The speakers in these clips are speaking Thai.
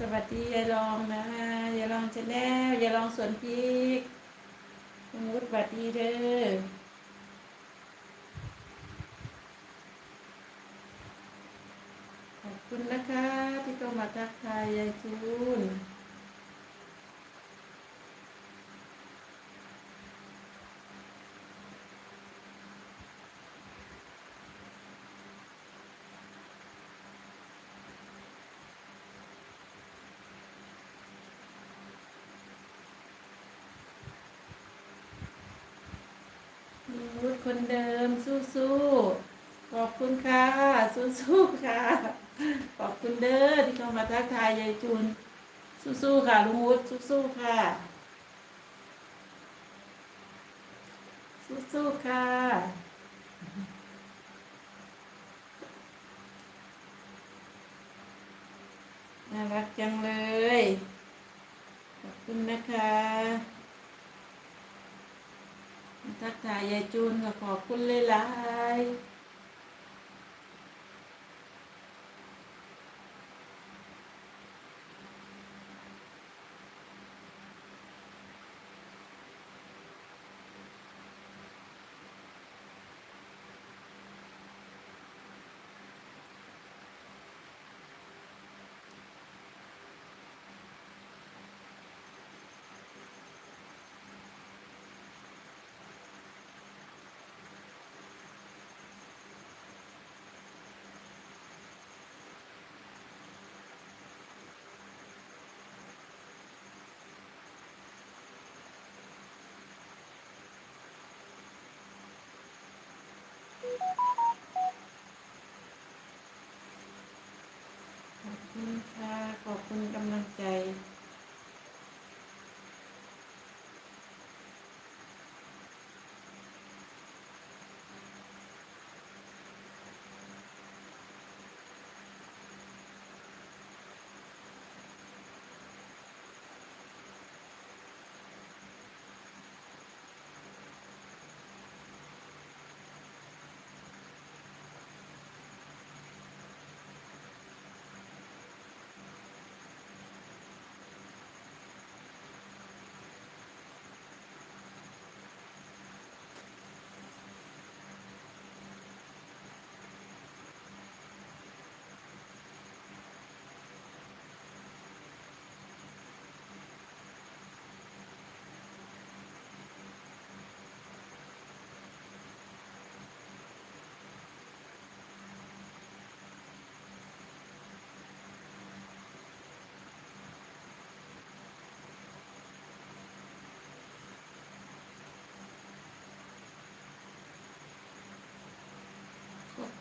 สวัสดียายรองนะยายรองชาแนลยายรองสวนพริกคุณวุฒิสวัสดีเด้อขอบคุณนะคะที่เข้ามาทักทายยายจูน คุณวุฒิคนเดิมสู้ๆขอบคุณค่ะสู้ๆค่ะ ขอบคุณเด้อที่เข้ามาทักทายยายจูนสู้ๆค่ะลุงวุฒิสู้ๆค่ะ สู้ๆค่ะน่ารักจังเลย ขอบคุณนะคะ ทักทายยายจูนก็ขอบคุณเลยหลายๆ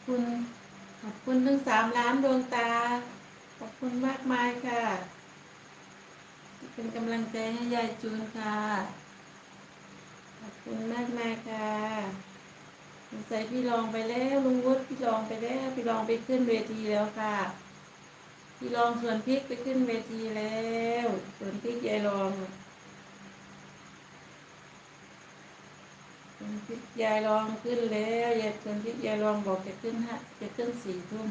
คุณ ขอบคุณทั้งสามล้านดวงตา ขอบคุณมากมายค่ะ เป็นกำลังใจให้ยายจูนค่ะ ขอบคุณมากมายค่ะสงสัยพี่ลองไปแล้วลุงวุฒิพี่ลองไปแล้วพี่ลองไปขึ้นเวทีแล้วค่ะ พี่ลองส่วนพริกไปขึ้นเวทีแล้วส่วนพริกยายลอง ส่ว นพริกยายลองขึ้นแล้วยายส่วนพริกยายลองบอกจะขึ้นฮะจะขึ้นสี่ทุ่ม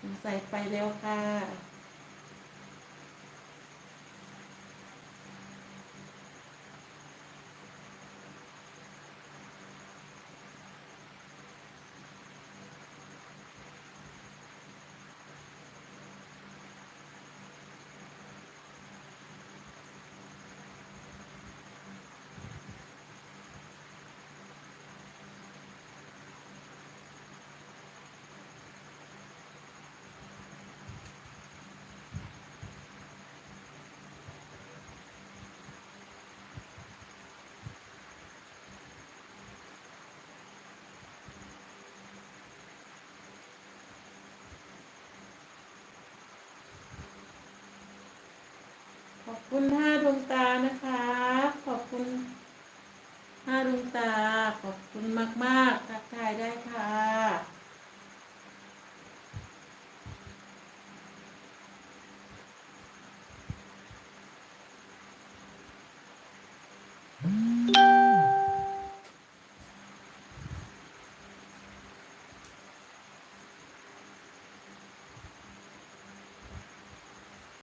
สงสัยไปแล้วค่ะ อบคุณห้าดวงตานะคะ ขอบคุณห้าดวงตา ขอบคุณมาก ๆ ทักทายได้ค่ะ